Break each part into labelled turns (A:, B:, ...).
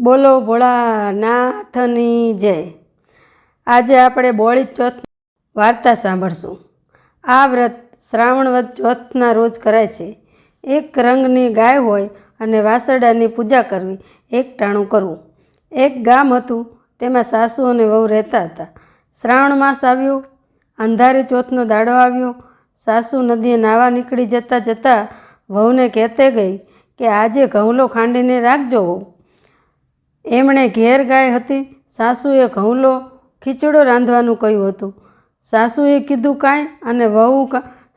A: બોલો ભોળાનાથની જય. આજે આપણે બોળી ચોથ વાર્તા સાંભળશું. આ વ્રત શ્રાવણ વ્રત ચોથના રોજ કરાય છે. એક રંગની ગાય હોય અને વાસરડાની પૂજા કરવી, એક ટાણું કરવું. એક ગામ હતું, તેમાં સાસુ અને વહુ રહેતા હતા. શ્રાવણ માસ આવ્યો, અંધારી ચોથનો દાડો આવ્યો. સાસુ નદીએ નાવા નીકળી જતાં જતાં વહુને કહેતે ગઈ કે આજે ઘઉંલો ખાંડીને રાખજો વહુ એમણે ઘેર ગાય હતી, સાસુએ ઘઉંલો ખીચડો રાંધવાનું કહ્યું હતું. સાસુએ કીધું કાંઈ અને વહુ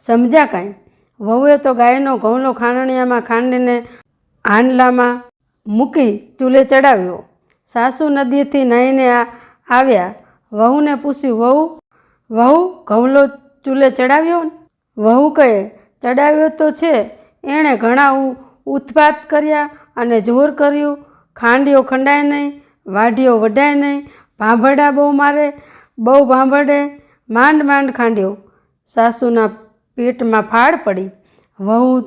A: સમજ્યા કાંઈ? વહુએ તો ગાયનો ઘઉંલો ખાંડણિયામાં ખાંડીને હાંડલામાં મૂકી ચૂલે ચડાવ્યો. સાસુ નદીથી નાહીને આવ્યા. વહુને પૂછ્યું, વહુ વહુ, ઘઉંલો ચૂલે ચડાવ્યો વહુ કહે, ચડાવ્યો તો છે. એણે ઘણા ઉત્પાત કર્યા અને જોર કર્યું. ખાંડીઓ ખંડાય નહીં, વાઢીઓ વઢાય નહીં, ભાંભરડા બહુ મારે, બહુ ભાંભરડે, માંડ માંડ ખાંડ્યો સાસુના પેટમાં ફાડ પડી. વહુ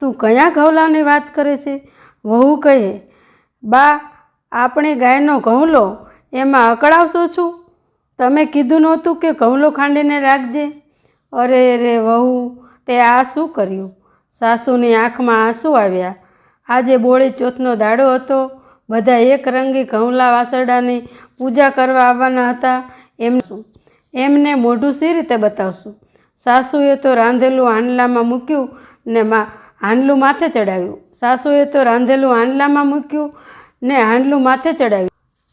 A: તું કયા ઘઉલાની વાત કરે છે? વહુ કહે, બા, આપણે ગાયનો ઘઉંલો એમાં અકળાવશો છું? તમે કીધું નહોતું કે ઘઉંલો ખાંડીને રાખજે. અરે રે વહુ, તે આ શું કર્યું? સાસુની આંખમાં આંસુ આવ્યા. આજે બોળી ચોથનો દાડો હતો. બધા એક રંગી ઘઉંલા વાસરડાની પૂજા કરવા આવવાના હતા. એમ શું? એમને મોઢું સી રીતે બતાવશું? સાસુએ તો રાંધેલું હાંડલામાં મૂક્યું ને મા હાંડલું માથે ચડાવ્યું. સાસુએ તો રાંધેલું હાંડલામાં મૂક્યું ને હાંડલું માથે ચડાવ્યું.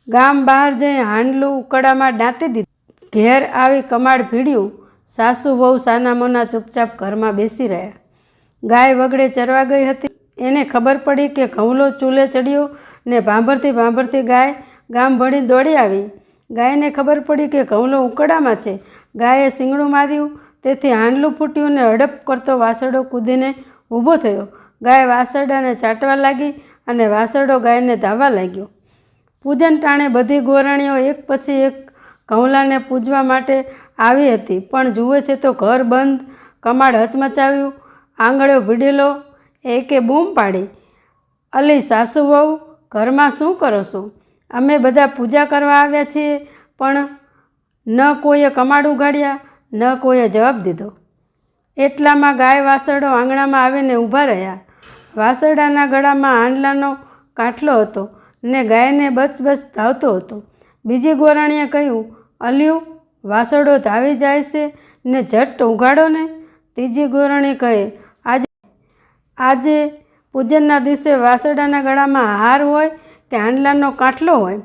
A: ગામ બહાર જઈ હાંડલું ઉકળામાં દાટી દીધું. ઘેર આવી કમાડ ભીડ્યું. સાસુ વહુ સાનામોના ચૂપચાપ ઘરમાં બેસી રહ્યા. ગાય વગડે ચરવા ગઈ હતી. એને ખબર પડી કે ઘઉંલો ચૂલે ચડ્યો ને ભાંભરતી ભાંભરતી ગાય ગામ ભળી દોડી આવી. ગાયને ખબર પડી કે ઘઉંલો ઉકળામાં છે. ગાયે શીંગડું માર્યું, તેથી હાંડલું ફૂટ્યું ને હડપ કરતો વાસરડો કૂદીને ઊભો થયો. ગાય વાસરડાને ચાટવા લાગી અને વાસરડો ગાયને ધાવા લાગ્યો. પૂજન ટાણે બધી ગોરણીઓ એક પછી એક ઘઉંલાને પૂજવા માટે આવી હતી, પણ જુએ છે તો ઘર બંધ, કમાડ હચમચાવ્યું આંગળ્યો ભીડેલો, એકે બૂમ પાડી. અલી સાસુ વહુ ઘરમાં શું કરો છો? અમે બધા પૂજા કરવા આવ્યા છીએ, પણ ન કોઈએ કમાડ ઉગાડ્યા ન કોઈએ જવાબ દીધો. એટલામાં ગાય વાસરડો આંગણામાં આવીને ઊભા રહ્યા. વાસરડાના ગળામાં આંડલાનો કાટલો હતો ને ગાયને બચબચ ધાવતો હતો. બીજી ગોરાણીએ કહ્યું, અલ્યું વાસરડો ધાવી જાય છે ને ઝટ ઉગાડો ને. ત્રીજી ગોરાણી કહે, આજે આજે પૂજનના દિવસે વાસરડાના ગળામાં હાર હોય કે હાંડલાનો કાંઠલો હોય,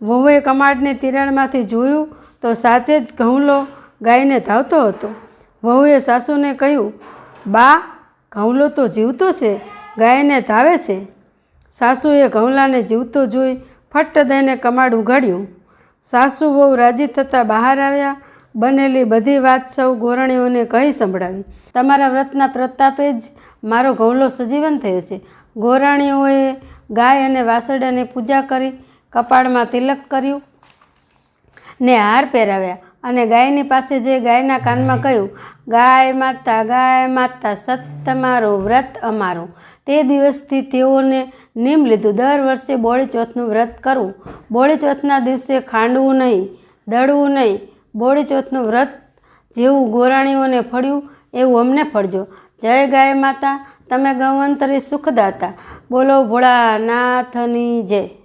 A: વહુએ કમાડને તિરાડમાંથી જોયું તો સાચે જ ઘઉંલો ગાયને ધાવતો હતો. વહુએ સાસુને કહ્યું, બા, ઘઉંલો તો જીવતો છે, ગાયને ધાવે છે. સાસુએ ઘઉંલાને જીવતો જોઈ ફટ્ટ દઈને કમાડ ઉગાડ્યું સાસુ વહુ રાજી થતાં બહાર આવ્યા, બનેલી બધી વાત સૌ ગોરણીઓને કહી સંભળાવી. તમારા વ્રતના પ્રતાપે જ મારો ઘઉંલો સજીવન થયો છે. ગોરાણીઓએ ગાય અને વાસરડાની પૂજા કરી, કપાળમાં તિલક કર્યું ને હાર પહેરાવ્યા અને ગાયની પાસે જે ગાયના કાનમાં કહ્યું, ગાય માતા ગાય માતા, સત તમારો વ્રત અમારો. તે દિવસથી તેઓને નિમ લીધું. દર વર્ષે બોળી ચોથનું વ્રત કરવું બોળી ચોથના દિવસે ખાંડવું નહીં, દળવું નહીં. બોળી ચોથનું વ્રત જેવું ગોરાણીઓને ફળ્યું, એવું અમને ફળજો. જય ગાય માતા તમે ગૌવંતરી સુખદાતા. બોલો ભોળાનાથની જય.